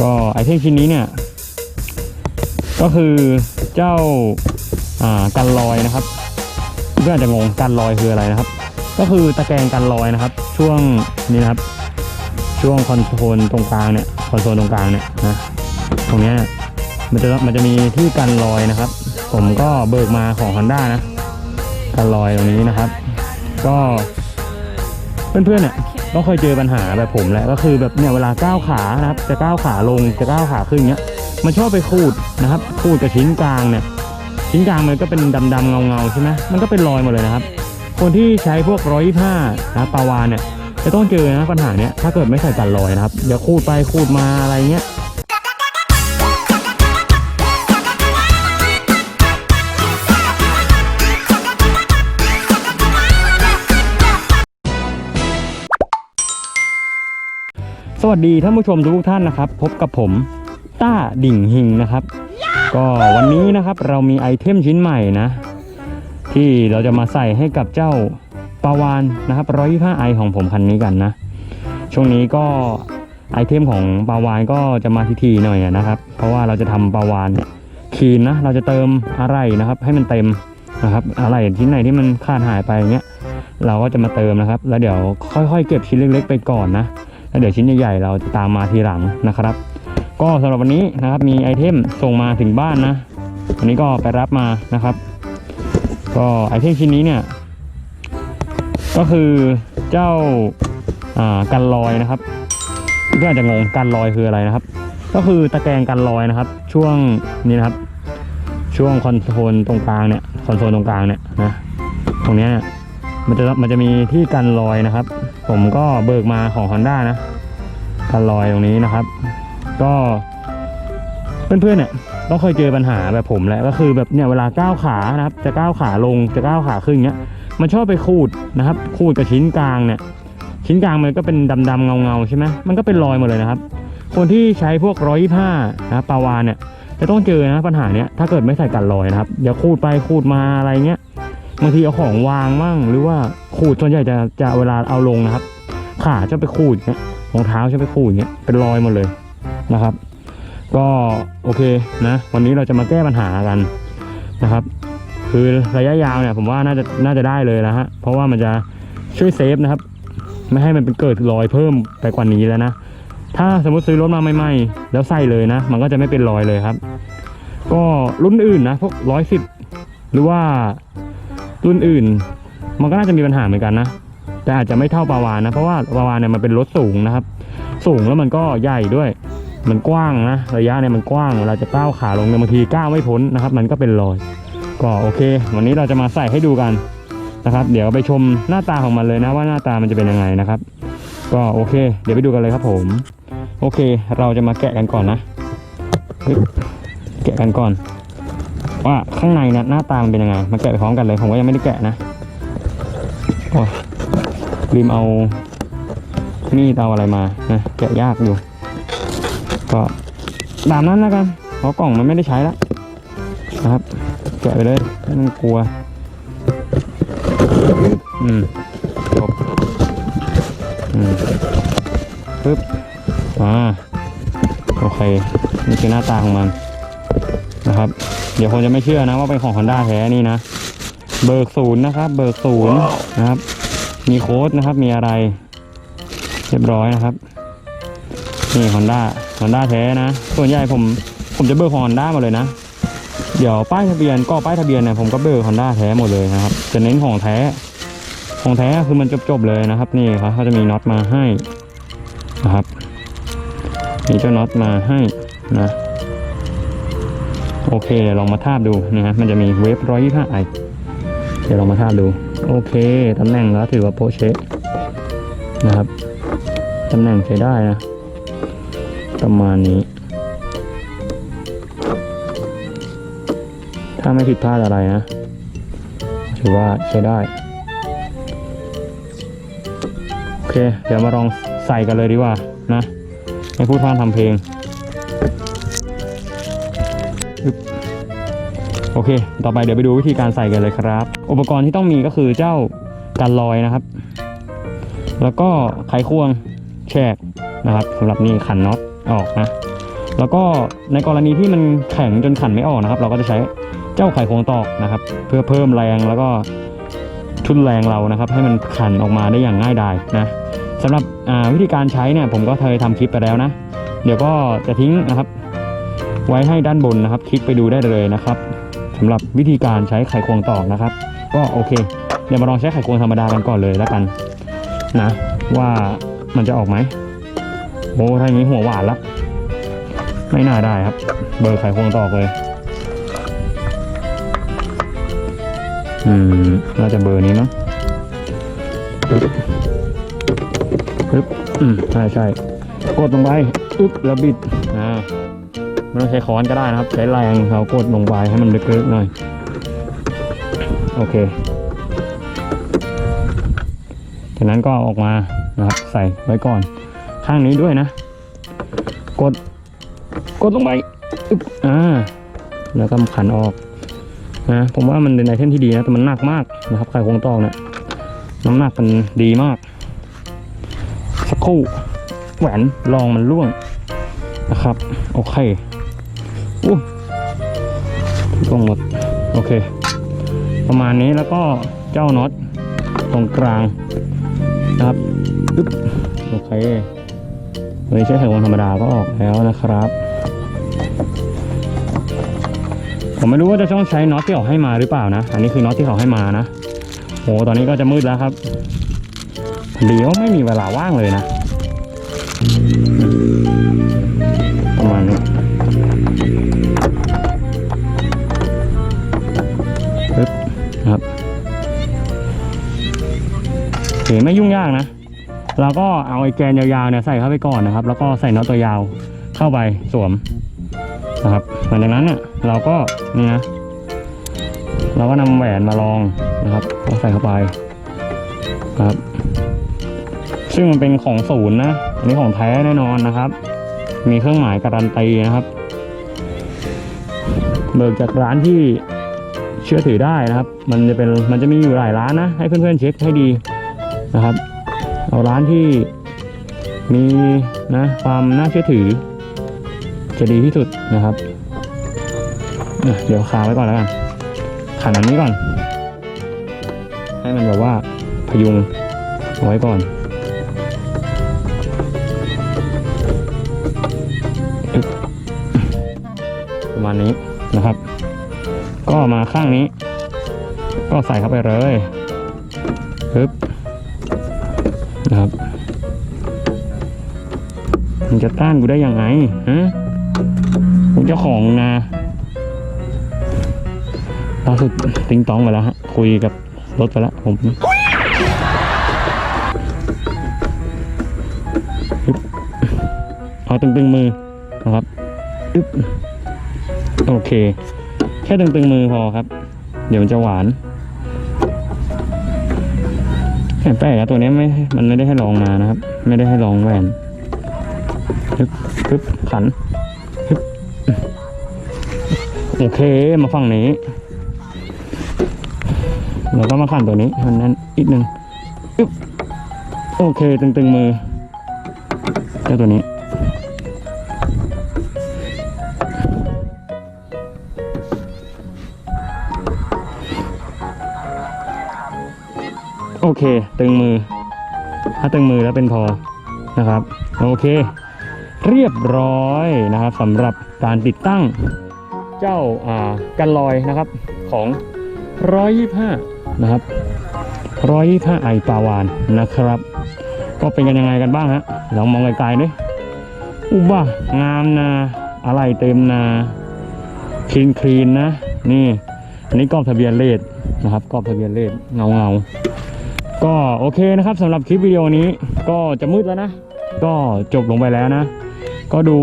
ก็ไอเทมชิ้นนี้เนี่ย ก็คือเจ้าอ่ากันลอยนะครับเพื่อนอาจจะงงกันลอยคืออะไรนะครับ ก็คือตะแกรงกันลอยนะครับ ช่วงนี้นะครับ ช่วงคอนโซลตรงกลางเนี่ยคอนโซลตรงกลางเนี่ยนะตรงเนี้ยมันจะมันจะมีที่กันลอยนะครับ ผมก็เบิกมาของ Honda นะกันลอยตรงนี้นะครับ ก็เพื่อนๆเนี่ย ก็เคยเจอปัญหาแบบผมแหละก็คือแบบเนี่ยเวลาก้าวขานะครับจะก้าวขาลงจะก้าวขาขึ้นเงี้ยมันชอบไปขูดนะครับขูดกับชิ้นกลางเนี่ยชิ้นกลางมันก็เป็นดำๆเงาๆใช่ไหมมันก็เป็นรอยหมดเลยนะครับ คนที่ใช้พวกร้อยผ้านะปลาวานเนี่ยจะต้องเจอนะปัญหาเนี้ยถ้าเกิดไม่ใส่กันรอยนะครับเดี๋ยวขูดไปขูดมาอะไรเงี้ย สวัสดีท่านผู้ชมทุกท่านนะครับ พบกับผมต้าดิ่งหิงนะครับ ก็วันนี้นะครับเรามีไอเทมชิ้นใหม่นะ ที่เราจะมาใส่ให้กับเจ้าปาวานนะครับร้อยห้าไอของผมคันนี้กันนะ ช่วงนี้ก็ไอเทมของปาวานก็จะมาทีๆหน่อยนะครับ เพราะว่าเราจะทำปาวานคีนนะเราจะเติมอะไรนะครับ ให้มันเต็มนะครับ อะไรชิ้นไหนที่มันขาดหายไปอย่างเงี้ยเราก็จะมาเติมนะครับ แล้วเดี๋ยวค่อยๆ เก็บชิ้นเล็กๆไปก่อนนะ แล้วเดี๋ยวชิ้นใหญ่ๆเราจะตามมาทีหลังนะครับ ก็สำหรับวันนี้นะครับมีไอเทมส่งมาถึงบ้านนะวันนี้ก็ไปรับมานะครับ ก็ไอเทมชิ้นนี้เนี่ย ก็คือเจ้าอ่ากันลอยนะครับเพื่อนอาจจะงงกันลอยคืออะไรนะครับ ก็คือตะแกรงกันลอยนะครับ ช่วงนี้นะครับ ช่วงคอนโซลตรงกลางเนี่ยคอนโซลตรงกลางเนี่ยนะตรงเนี้เนี่ย มันจะมันจะมีที่กันลอยนะครับ ผมก็เบิกมาของ Honda นะ กันลอยตรงนี้นะครับ ก็เพื่อนๆเนี่ยต้องเคยเจอปัญหาแบบผมแหละก็คือแบบเนี่ยเวลาก้าวขานะครับ จะก้าวขาลงจะก้าวขาขึ้นเงี้ย มันชอบไปขูดนะครับ ขูดกับชิ้นกลางเนี่ย ชิ้นกลางมันก็เป็นดำๆเงาๆใช่ไหมมันก็เป็นรอยหมดเลยนะครับ คนที่ใช้พวกร้อยผ้านะปาวานเนี่ยจะต้องเจอนะปัญหาเนี้ยถ้าเกิดไม่ใส่กันรอยนะครับอย่าขูดไปขูดมาอะไรเงี้ย บางทีเอาของวางมั่ง หรือว่าขูดส่วนใหญ่จะจะเวลาเอาลงนะครับ ขาจะไปขูดเงี้ยรองเท้าจะไปขูดเงี้ยเป็นรอยหมดเลยนะครับ ก็โอเคนะ วันนี้เราจะมาแก้ปัญหากันนะครับ คือระยะยาวเนี่ยผมว่าน่าจะน่าจะได้เลยนะฮะเพราะว่ามันจะช่วยเซฟนะครับ ไม่ให้มันเป็นเกิดรอยเพิ่มไปกว่านี้แล้วนะถ้าสมมติซื้อรถมาใหม่ๆแล้วใส่เลยนะ มันก็จะไม่เป็นรอยเลยครับ ก็รุ่นอื่นนะพวกร้อยสิบหรือว่า รุ่นอื่น มันก็น่าจะมีปัญหาเหมือนกันนะ แต่อาจจะไม่เท่าปาวานนะ เพราะว่าปาวานเนี่ยมันเป็นรถสูงนะครับ สูงแล้วมันก็ใหญ่ด้วย มันกว้างนะ ระยะเนี่ยมันกว้าง เวลาจะก้าวขาลงเนี่ยบางทีก้าวไม่พ้นนะครับ มันก็เป็นรอย ก็โอเค วันนี้เราจะมาใส่ให้ดูกันนะครับ เดี๋ยวไปชมหน้าตาของมันเลยนะว่าหน้าตามันจะเป็นยังไงนะครับ ก็โอเค เดี๋ยวไปดูกันเลยครับผม โอเค เราจะมาแกะกันก่อนนะแกะกันก่อน ว่าข้างในเนี่ยหน้าตามันเป็นยังไง มาแกะไปพร้อมกันเลย ผมก็ยังไม่ได้แกะนะ โอ้ยลืมเอามีดเอาอะไรมานะแกะยากอยู่ ก็ตามนั้นแล้วกันเพราะกล่องมันไม่ได้ใช้แล้วนะครับ แกะไปเลยไม่ต้องกลัว อืมจบอืมปึ๊บอ่าโอเค นี่คือหน้าตาของมันนะครับ เดี๋ยวคนจะไม่เชื่อนะว่าเป็นของ Honda แท้นี่นะ เบิกศูนย์นะครับ เบิกศูนย์นะครับ มีโค้ดนะครับ มีอะไร เรียบร้อยนะครับ นี่ Honda Honda แท้นะ ส่วนใหญ่ผมผมจะเบิกของ Honda หมดเลยนะ เดี๋ยวป้ายทะเบียนก็ป้ายทะเบียนเนี่ยผมก็เบิก Honda แท้หมดเลยนะครับ จะเน้นของแท้ ของแท้คือมันจบๆเลยนะครับ นี่ครับเขาจะมีน็อตมาให้นะครับ มีเจ้าน็อตมาให้นะ โอเคเดี๋ยวลองมาทาบดูนะฮะมันจะมีเวฟร้อยยี่ห้าไอเดี๋ยวลองมาทาบดู โอเคตำแหน่งแล้วถือว่าโปเชะนะครับตำแหน่งใช้ได้นะประมาณนี้ ถ้าไม่ผิดพลาดอะไรนะ ถือว่าใช้ได้ โอเค เดี๋ยวมาลองใส่กันเลยดีกว่านะให้พูดพานทำเพลง โอเค ต่อไปเดี๋ยวไปดูวิธีการใส่กันเลยครับ อุปกรณ์ที่ต้องมีก็คือเจ้ากันลอยนะครับ แล้วก็ไขควงแฉกนะครับสำหรับนี่ขันน็อตออกนะ แล้วก็ในกรณีที่มันแข็งจนขันไม่ออกนะครับ เราก็จะใช้เจ้าไขควงตอกนะครับ เพื่อเพิ่มแรงแล้วก็ทุนแรงเรานะครับ ให้มันขันออกมาได้อย่างง่ายดายนะสำหรับวิธีการใช้เนี่ยผมก็เคยทำคลิปไปแล้วนะ เดี๋ยวก็จะทิ้งนะครับ ไว้ให้ด้านบนนะครับ คลิกไปดูได้เลยนะครับ สำหรับวิธีการใช้ไขควงตอกนะครับ ก็โอเค เดี๋ยวมาลองใช้ไขควงธรรมดากันก่อนเลยแล้วกันนะว่ามันจะออกไหมโอ้ถ้าอย่างนี้หัวหวานละไม่น่าได้ครับ เบอร์ไขควงตอกเลยอืมน่าจะเบอร์นี้มั้งปึ๊บอืมใช่ใช่กดลงไปอุ๊บแล้วบิดอ่า ไม่ต้องใช้ค้อนก็ได้นะครับ ใช้แรงเรากดลงไปให้มันลึกๆหน่อย โอเค จากนั้นก็เอาออกมานะครับใส่ไว้ก่อน ข้างนี้ด้วยนะ กด กดลงไปอึ๊บอ่า แล้วก็ขันออกนะผมว่ามันเป็นไอเทมที่ดีนะแต่มันหนักมากนะครับไข่คงตอกเนี่ยน้ำหนักมันดีมาก สักครู่แหวนรองมันร่วงนะครับ โอเค อู้ลงหมด โอเค ประมาณนี้แล้วก็เจ้าน็อตตรงกลางนะครับอึ๊บโอเคเลยใช้ไขควงธรรมดาก็ออกแล้วนะครับ ผมไม่รู้ว่าจะต้องใช้น็อตที่เขาให้มาหรือเปล่านะ อันนี้คือน็อตที่เขาให้มานะโหตอนนี้ก็จะมืดแล้วครับ เดี๋ยวไม่มีเวลาว่างเลยนะ โอเคไม่ยุ่งยากนะเราก็เอาไอ้แกนยาวๆเนี่ยใส่เข้าไปก่อนนะครับ แล้วก็ใส่น็อตตัวยาวเข้าไปสวมนะครับหลังจากนั้นเนี่ยเราก็นี่นะเราก็นำแหวนมาลองนะครับก็ใส่เข้าไปครับ ซึ่งมันเป็นของศูนย์นะอันนี้ของแท้แน่นอนนะครับ มีเครื่องหมายการันตีนะครับ เบิกจากร้านที่เชื่อถือได้นะครับ มันจะเป็นมันจะมีอยู่หลายร้านนะ ให้เพื่อนๆเช็คให้ดี นะครับ เอาร้านที่มีนะความน่าเชื่อถือ จะดีที่สุดนะครับ เดี๋ยวคาไว้ก่อนแล้วกันขันอันนี้ก่อน ให้มันแบบว่าพยุงเอาไว้ก่อนประมาณนี้นะครับ ก็มาข้างนี้ ก็ใส่เข้าไปเลยปึ๊บ นะครับ มันจะต้านกูได้ยังไงฮะผมเจ้าของนะล่าสุดติงตองไปแล้วฮะ คุยกับรถไปแล้วผมเอาตึงๆมือนะครับอึ๊บโอเค แค่ตึงๆมือพอครับ เดี๋ยวมันจะหวาน แปลกอะตัวนี้ไม่ มันไม่ได้ให้ลองมานะครับ ไม่ได้ให้ลองแหวนปึ๊บฮึบขันฮึบโอเค มาฝั่งนี้ เราก็มาขันตัวนี้มันนั้นอีกหนึ่งปึ๊บโอเค ตึงๆมือเจ้าตัวนี้ โอเค ตึงมือ ถ้าตึงมือแล้วเป็นพอนะครับ โอเค เรียบร้อยนะครับสำหรับการติดตั้งเจ้าอ่ากันลอยนะครับของ 125 นะครับ 125ไอปาวานนะครับ ก็เป็นกันยังไงกันบ้างฮะลองมองไกลๆดิอุบ้างามนะอะไรเต็มนาคลีนคลีนนะ นี่อันนี้กอบทะเบียนเลขนะครับกอบทะเบียนเลขเงาเงา ก็โอเคนะครับสำหรับคลิปวิดีโอนี้ก็จะมืดแล้วนะ ก็จบลงไปแล้วนะ ก็ดู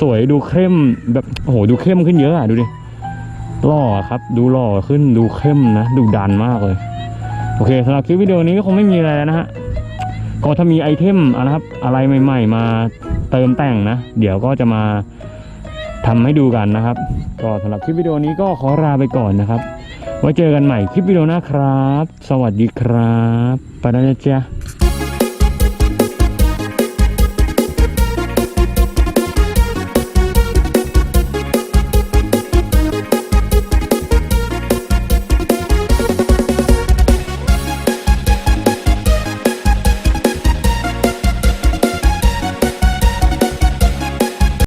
สวยดูเข้มแบบโอ้โหดูเข้มขึ้นเยอะอะดูดิหล่อครับ ดูหล่อขึ้นดูเข้มนะดูดันมากเลย โอเคสำหรับคลิปวิดีโอนี้ก็คงไม่มีอะไรแล้วนะฮะก็ถ้ามีไอเทมอะนะครับ อะไรใหม่ ๆ มาเติมแต่งนะ เดี๋ยวก็จะมาทำให้ดูกันนะครับ ก็สำหรับคลิปวิดีโอนี้ก็ขอลาไปก่อนนะครับ ไว้เจอกันใหม่คลิปวิดีโอหน้าครับ สวัสดีครับ ไปแล้วนะจ๊ะ